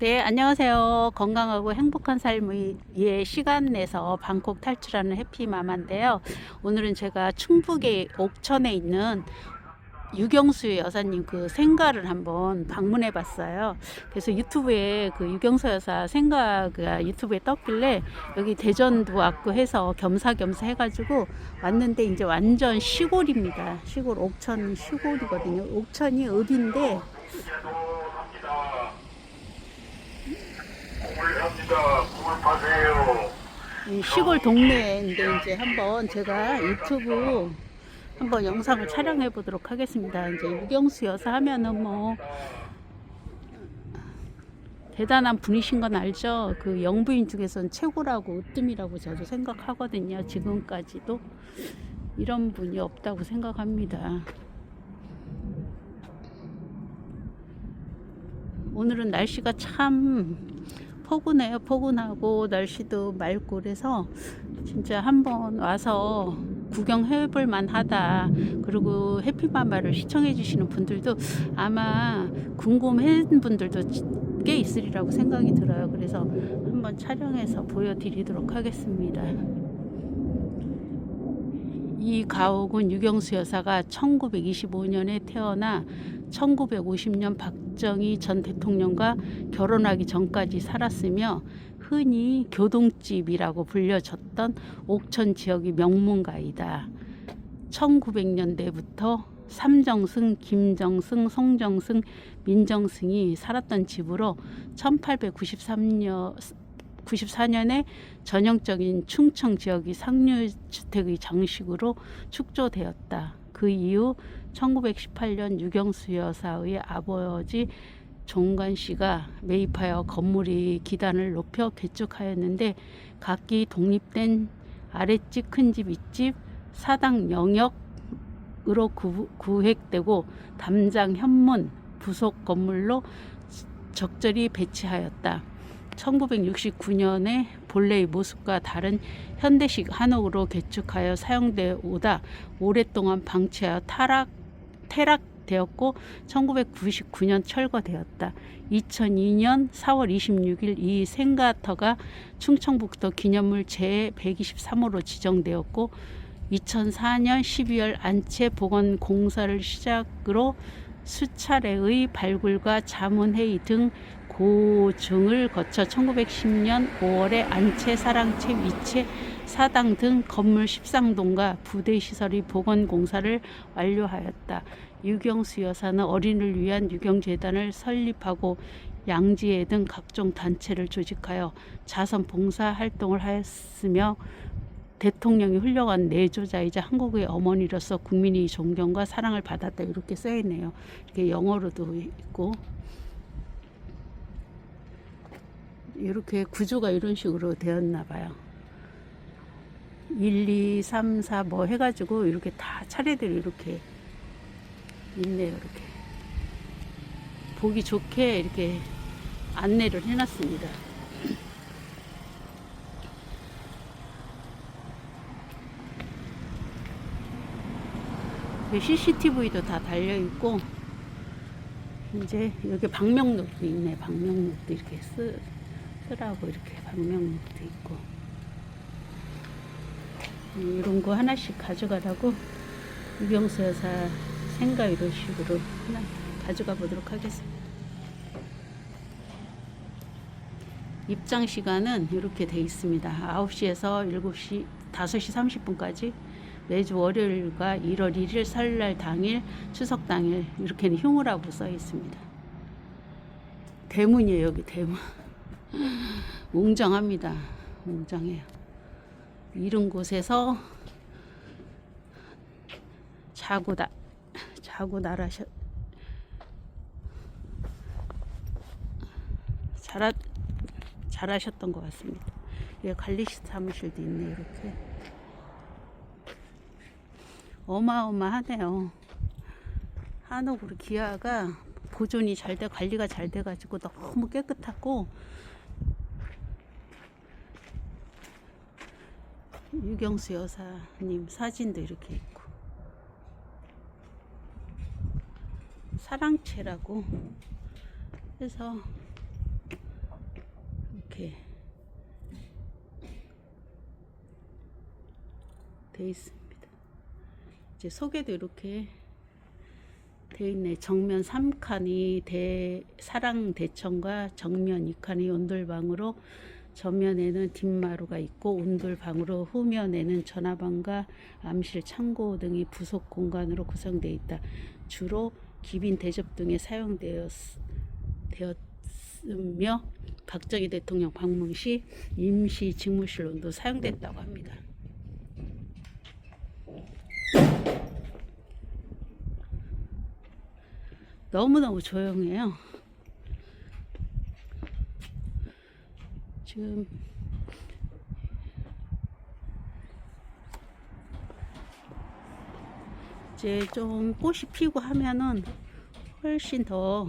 네, 안녕하세요. 건강하고 행복한 삶의 예, 시간 내서 방콕 탈출하는 해피마마인데요. 오늘은 제가 충북의 옥천에 있는 유경수 여사님 그 생가를 한번 방문해 봤어요. 그래서 유튜브에 그 유경수 여사 생가가 유튜브에 떴길래 여기 대전도 왔고 해서 겸사겸사 해가지고 왔는데 이제 완전 시골입니다. 시골 옥천 시골이거든요. 옥천이 읍인데 합니다. 공을 파세요. 이 시골 동네인데 이제 한번 제가 유튜브 한번 영상을 촬영해 보도록 하겠습니다. 이제 유경수 여사 하면은 뭐 대단한 분이신 건 알죠? 그 영부인 중에선 최고라고 으뜸이라고 저도 생각하거든요. 지금까지도 이런 분이 없다고 생각합니다. 오늘은 날씨가 참 포근해요. 포근하고 날씨도 맑고 그래서 진짜 한번 와서 구경해 볼 만하다. 그리고 해피마마를 시청해 주시는 분들도 아마 궁금한 분들도 꽤 있으리라고 생각이 들어요. 그래서 한번 촬영해서 보여드리도록 하겠습니다. 이 가옥은 유경수 여사가 1925년에 태어나 1950년 박정희 전 대통령과 결혼하기 전까지 살았으며 흔히 교동집이라고 불려졌던 옥천 지역의 명문가이다. 1900년대부터 삼정승, 김정승, 송정승, 민정승이 살았던 집으로 1893년 94년에 전형적인 충청 지역이 상류주택의 장식으로 축조되었다. 그 이후 1918년 유경수 여사의 아버지 종관 씨가 매입하여 건물이 기단을 높여 개축하였는데 각기 독립된 아랫집, 큰집, 윗집, 사당 영역으로 구, 구획되고 담장, 현문, 부속 건물로 적절히 배치하였다. 1969년에 본래의 모습과 다른 현대식 한옥으로 개축하여 사용되어 오다 오랫동안 방치하여 타락, 퇴락되었고 1999년 철거되었다. 2002년 4월 26일 이 생가터가 충청북도 기념물 제123호로 지정되었고 2004년 12월 안채 복원 공사를 시작으로 수차례의 발굴과 자문회의 등 고증을 거쳐 1910년 5월에 안채, 사랑채, 위채, 사당 등 건물 13동과 부대 시설의 복원 공사를 완료하였다. 유경수 여사는 어린을 위한 유경재단을 설립하고 양지회 등 각종 단체를 조직하여 자선 봉사 활동을 하였으며 대통령이 훌륭한 내조자이자 한국의 어머니로서 국민의 존경과 사랑을 받았다 이렇게 써 있네요. 이렇게 영어로도 있고 이렇게 구조가 이런 식으로 되었나 봐요. 1, 2, 3, 4 뭐 해가지고 이렇게 다 차례대로 이렇게 있네요. 이렇게 보기 좋게 이렇게 안내를 해놨습니다. CCTV도 다 달려 있고 이제 여기 방명록도 있네. 방명록도 이렇게 쓰, 쓰라고 이렇게 방명록도 있고 음, 이런 거 하나씩 가져가라고 유경수 여사 생가 이런 식으로 하나 가져가 보도록 하겠습니다. 입장 시간은 이렇게 돼 있습니다. 9시에서 7시, 5시 30분까지 매주 월요일과 1월 1일 설날 당일, 추석 당일 이렇게는 흉으라고 써 있습니다. 대문이에요, 여기 대문. 웅장합니다. 웅장해요. 이런 곳에서 자고 나 자고 나라셔 잘하 잘하셨던 것 같습니다. 여기 관리실 사무실도 있네 이렇게 어마어마하네요. 한옥으로 기아가 보존이 잘 돼 관리가 잘 돼가지고 너무 깨끗하고 유경수 여사님 사진도 이렇게 있고 사랑채라고 해서 이렇게 돼 있습니다. 이제 속에도 이렇게 돼 있네. 정면 3칸이 대 사랑 대청과 정면 2칸이 온돌방으로 전면에는 뒷마루가 있고 온돌방으로 후면에는 전화방과 암실, 창고 등이 부속 공간으로 구성되어 있다. 주로 기빈 대접 등에 사용되었 되었으며 박정희 대통령 방문 시 임시 직무실로도 사용됐다고 합니다. 너무너무 조용해요. 지금 이제 좀 꽃이 피고 하면은 훨씬 더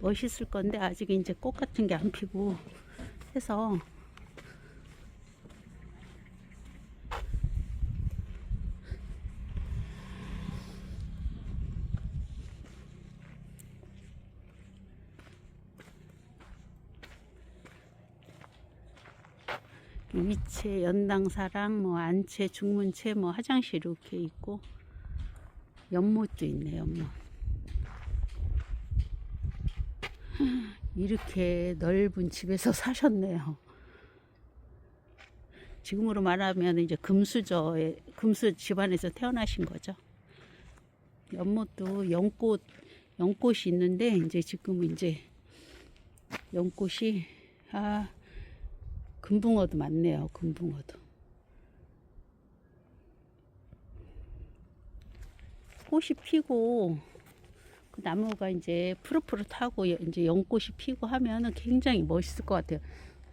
멋있을 건데 아직 이제 꽃 같은 게 안 피고 해서 위채, 연당사랑, 뭐 안채, 중문채, 뭐 화장실 이렇게 있고 연못도 있네 연못. 이렇게 넓은 집에서 사셨네요. 지금으로 말하면 이제 금수저에 금수 집안에서 태어나신 거죠. 연못도 연꽃 연꽃이 있는데 이제 지금 이제 연꽃이 아 금붕어도 많네요. 금붕어도. 꽃이 피고 그 나무가 이제 푸릇푸릇하고 여- 이제 연꽃이 피고 하면은 굉장히 멋있을 것 같아요.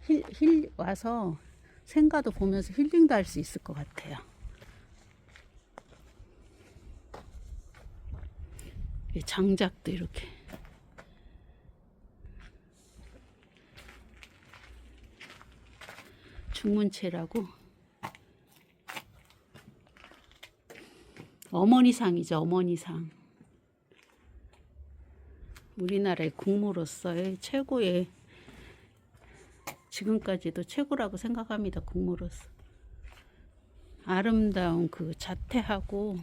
힐, 힐 와서 생가도 보면서 힐링도 할 수 있을 것 같아요. 이 장작도 이렇게 중문채라고? 어머니상이죠 어머니상. 우리나라의 국무로서의 최고의 지금까지도 최고라고 생각합니다 국무로서. 아름다운 그 자태하고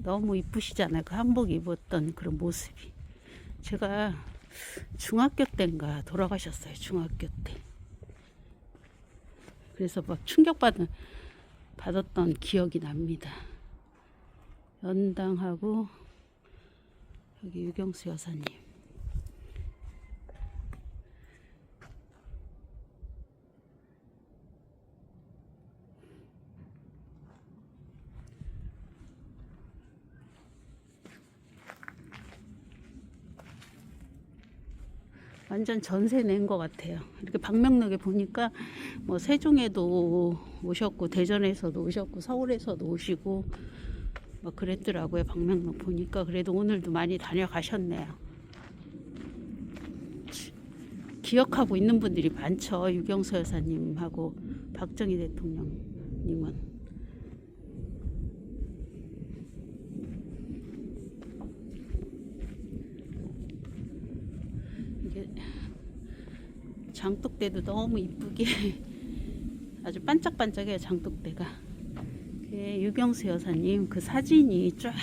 너무 이쁘시잖아요 그 한복 입었던 그런 모습이. 제가 중학교 때인가 돌아가셨어요 중학교 때 그래서 막 충격받은 받았던 기억이 납니다. 연당하고 여기 유경수 여사님. 완전 전세 낸 것 같아요. 이렇게 방명록에 보니까 뭐 세종에도 오셨고 대전에서도 오셨고 서울에서도 오시고 뭐 그랬더라고요. 방명록 보니까 그래도 오늘도 많이 다녀가셨네요. 치, 기억하고 있는 분들이 많죠. 유경수 여사님하고 박정희 대통령님은. 이게 장독대도 너무 이쁘게. 아주 반짝반짝해요 장독대가. 그 유경수 여사님 그 사진이 쫙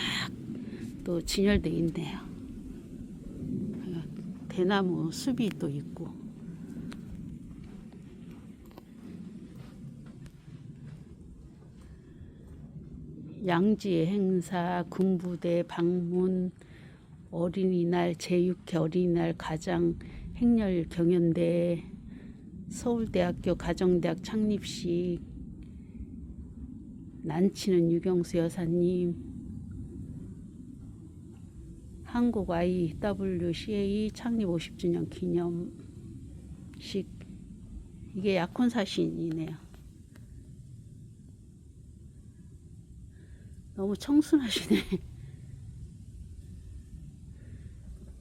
또 진열돼 있네요. 대나무 숲이 또 있고. 양지의 행사 군부대 방문 어린이날 제6회 어린이날 가장 행렬 경연대 서울대학교 가정대학 창립식 난치는 유경수 여사님 한국 IWCA 창립 50주년 기념식 이게 약혼사진이네요. 너무 청순하시네.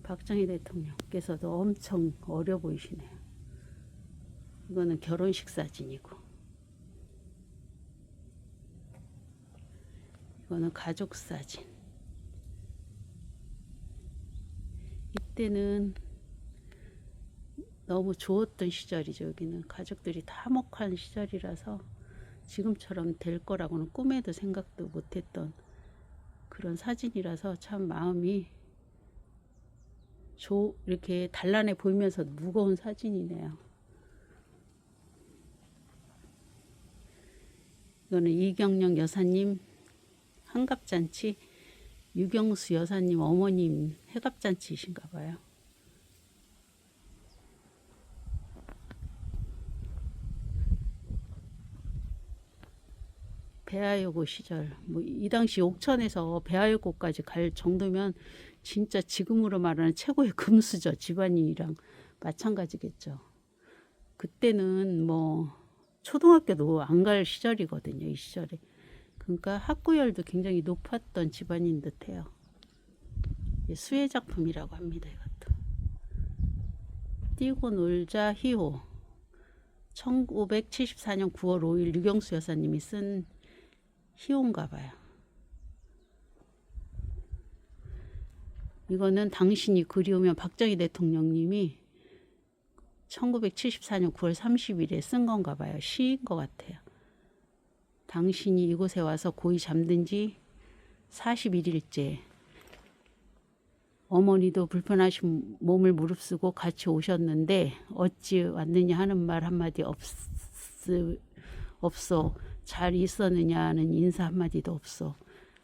박정희 대통령께서도 엄청 어려 보이시네요. 이거는 결혼식 사진이고, 이거는 가족 사진. 이때는 너무 좋았던 시절이죠. 여기는 가족들이 다목한 시절이라서 지금처럼 될 거라고는 꿈에도 생각도 못했던 그런 사진이라서 참 마음이 조, 이렇게 단란해 보이면서 무거운 사진이네요. 이거는 이경영 여사님 한갑잔치, 유경수 여사님 어머님 해갑잔치이신가 봐요. 배아여고 시절 뭐 이 당시 옥천에서 배아여고까지 갈 정도면 진짜 지금으로 말하는 최고의 금수저 집안이랑 마찬가지겠죠. 그때는 뭐 초등학교도 안 갈 시절이거든요. 이 시절에. 그러니까 학구열도 굉장히 높았던 집안인 듯해요. 수혜 작품이라고 합니다. 이것도. 뛰고 놀자 희호. 1974년 9월 5일 유경수 여사님이 쓴 희호인가 봐요. 이거는 당신이 그리우면 박정희 대통령님이 1974년 9월 30일에 쓴 건가 봐요. 시인 것 같아요. 당신이 이곳에 와서 고이 잠든 지 41일째. 어머니도 불편하신 몸을 무릅쓰고 같이 오셨는데 어찌 왔느냐 하는 말 한마디 없, 없어. 잘 있었느냐는 인사 한마디도 없어.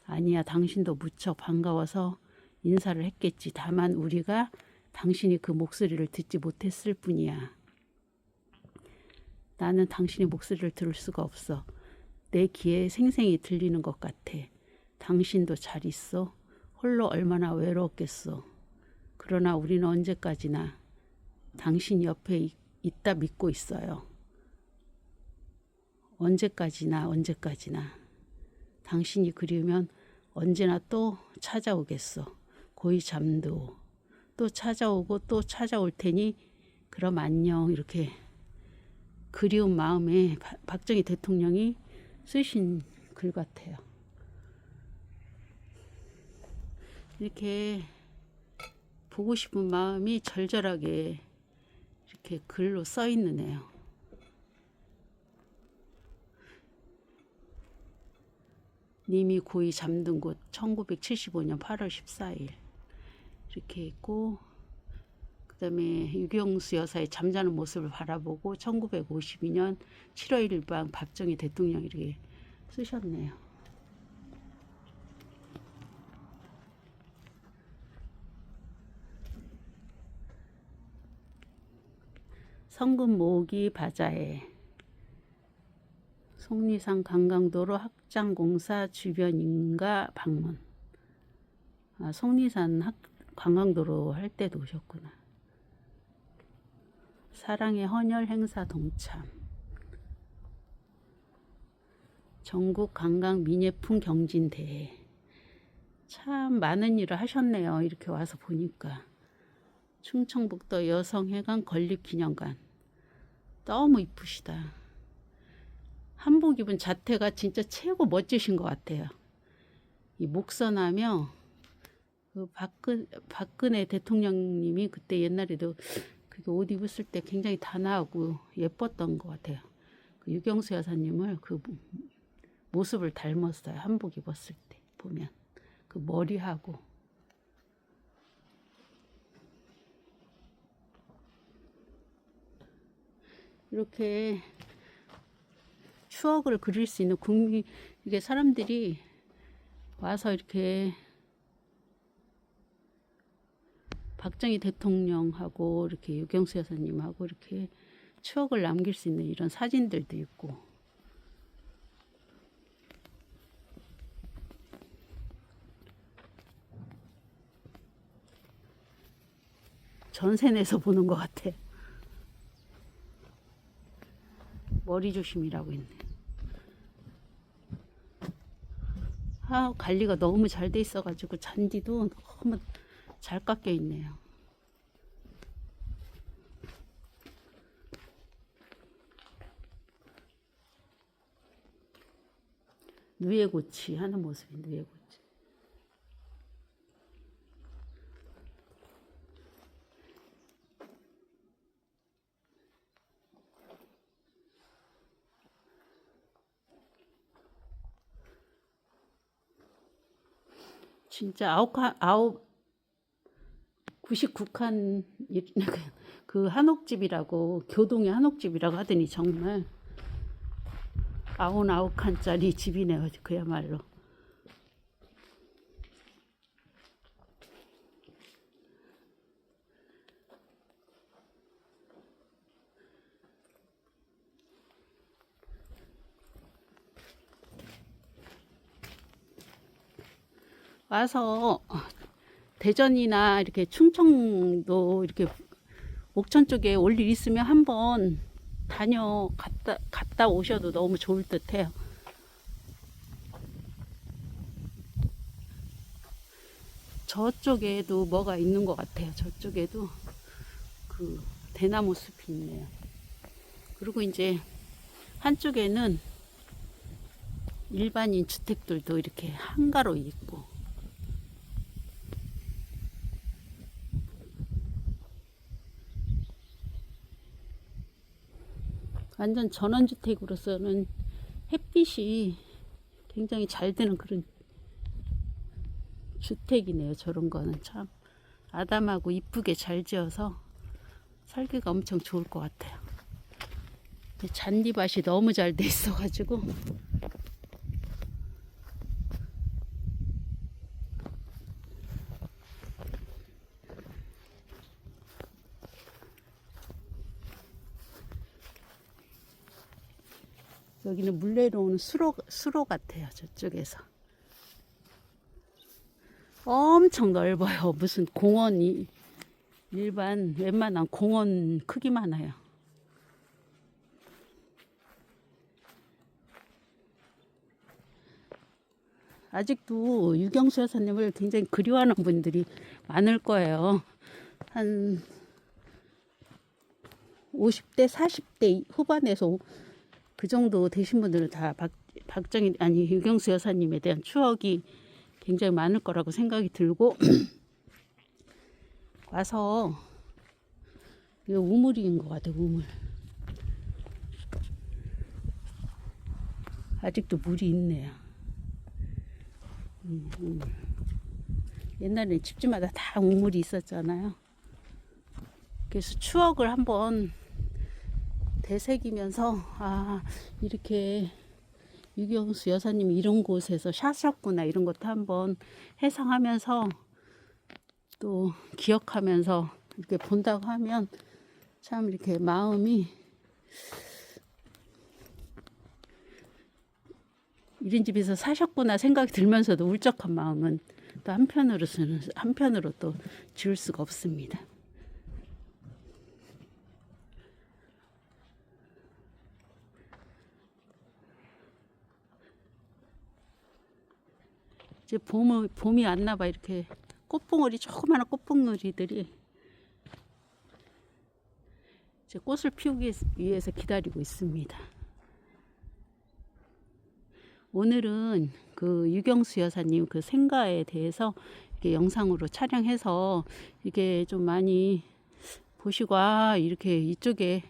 아니야, 당신도 무척 반가워서 인사를 했겠지. 다만 우리가 당신이 그 목소리를 듣지 못했을 뿐이야. 나는 당신의 목소리를 들을 수가 없어. 내 귀에 생생히 들리는 것 같아. 당신도 잘 있어. 홀로 얼마나 외로웠겠어. 그러나 우리는 언제까지나 당신 옆에 있- 있다 믿고 있어요. 언제까지나 언제까지나 당신이 그리우면 언제나 또 찾아오겠어. 고이 잠도 또 찾아오고 또 찾아올 테니 그럼 안녕 이렇게 그리운 마음에 바- 박정희 대통령이 쓰신 글 같아요. 이렇게 보고 싶은 마음이 절절하게 이렇게 글로 써 있느네요. 님이 고이 잠든 곳 1975년 8월 14일 이렇게 있고 그 다음에 유경수 여사의 잠자는 모습을 바라보고 1952년 7월 1일 밤 박정희 대통령이 이렇게 쓰셨네요. 성금 모으기 바자회 속리산 강강도로 확장공사 주변 인가 방문 아, 속리산 학, 관광도로 할 때도 오셨구나. 사랑의 헌혈 행사 동참. 전국 관광 민예품 경진 대회. 참 많은 일을 하셨네요. 이렇게 와서 보니까. 충청북도 여성회관 건립기념관. 너무 이쁘시다. 한복 입은 자태가 진짜 최고 멋지신 것 같아요. 이 목선하며 그 박근, 박근혜 대통령님이 그때 옛날에도 그게 옷 입었을 때 굉장히 단아하고 예뻤던 것 같아요. 그 유경수 여사님을 그 모습을 닮았어요. 한복 입었을 때 보면 그 머리하고 이렇게 추억을 그릴 수 있는 국민 이게 사람들이 와서 이렇게 박정희 대통령하고 이렇게 유경수 여사님하고 이렇게 추억을 남길 수 있는 이런 사진들도 있고 전세 내서 보는 것 같아. 머리 조심이라고 있네. 아, 관리가 너무 잘 돼 있어가지고 잔디도 너무 잘 깎여 있네요. 누에고치 하는 모습이 누에고치. 진짜 아홉, 아홉, 99칸 그 한옥집이라고 교동의 한옥집이라고 하더니 정말 아흔 아홉 칸짜리 집이네요 그야말로. 와서 대전이나 이렇게 충청도 이렇게 옥천 쪽에 올 일 있으면 한번 다녀 갔다 갔다 오셔도 너무 좋을 듯해요. 저쪽에도 뭐가 있는 것 같아요. 저쪽에도 그 대나무 숲이 있네요. 그리고 이제 한쪽에는 일반인 주택들도 이렇게 한가로 있고 완전 전원주택으로서는 햇빛이 굉장히 잘 드는 그런 주택이네요. 저런 거는 참 아담하고 이쁘게 잘 지어서 살기가 엄청 좋을 것 같아요. 잔디밭이 너무 잘 돼 있어가지고 여기는 물 내려오는 수로, 수로 같아요. 저쪽에서. 엄청 넓어요. 무슨 공원이 일반 웬만한 공원 크기만 해요. 아직도 유경수 여사님을 굉장히 그리워하는 분들이 많을 거예요. 한 50대, 40대 후반에서 그 정도 되신 분들은 다 박, 박정희 아니 유경수 여사님에 대한 추억이 굉장히 많을 거라고 생각이 들고 와서 이거 우물인 것 같아요 우물. 아직도 물이 있네요. 음, 우물. 옛날에 집집마다 다 우물이 있었잖아요. 그래서 추억을 한번 되새기면서 아 이렇게 유경수 여사님이 이런 곳에서 샤셨구나 이런 것도 한번 해상하면서 또 기억하면서 이렇게 본다고 하면 참 이렇게 마음이 이런 집에서 사셨구나 생각이 들면서도 울적한 마음은 또 한편으로서는 한편으로 또 지울 수가 없습니다. 이제 봄이 봄이 왔나 봐 이렇게 꽃봉오리 조그마한 꽃봉오리들이 이제 꽃을 피우기 위해서 기다리고 있습니다. 오늘은 그 유경수 여사님 그 생가에 대해서 영상으로 촬영해서 이게 좀 많이 보시고 아 이렇게 이쪽에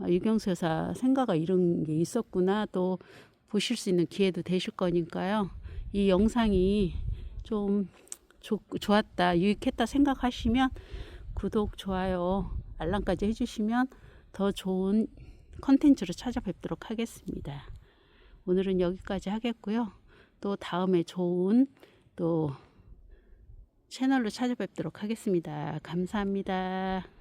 아, 유경수 여사 생가가 이런 게 있었구나 또 보실 수 있는 기회도 되실 거니까요. 이 영상이 좀 좋, 좋았다, 유익했다 생각하시면 구독, 좋아요, 알람까지 해주시면 더 좋은 컨텐츠로 찾아뵙도록 하겠습니다. 오늘은 여기까지 하겠고요. 또 다음에 좋은 또 채널로 찾아뵙도록 하겠습니다. 감사합니다.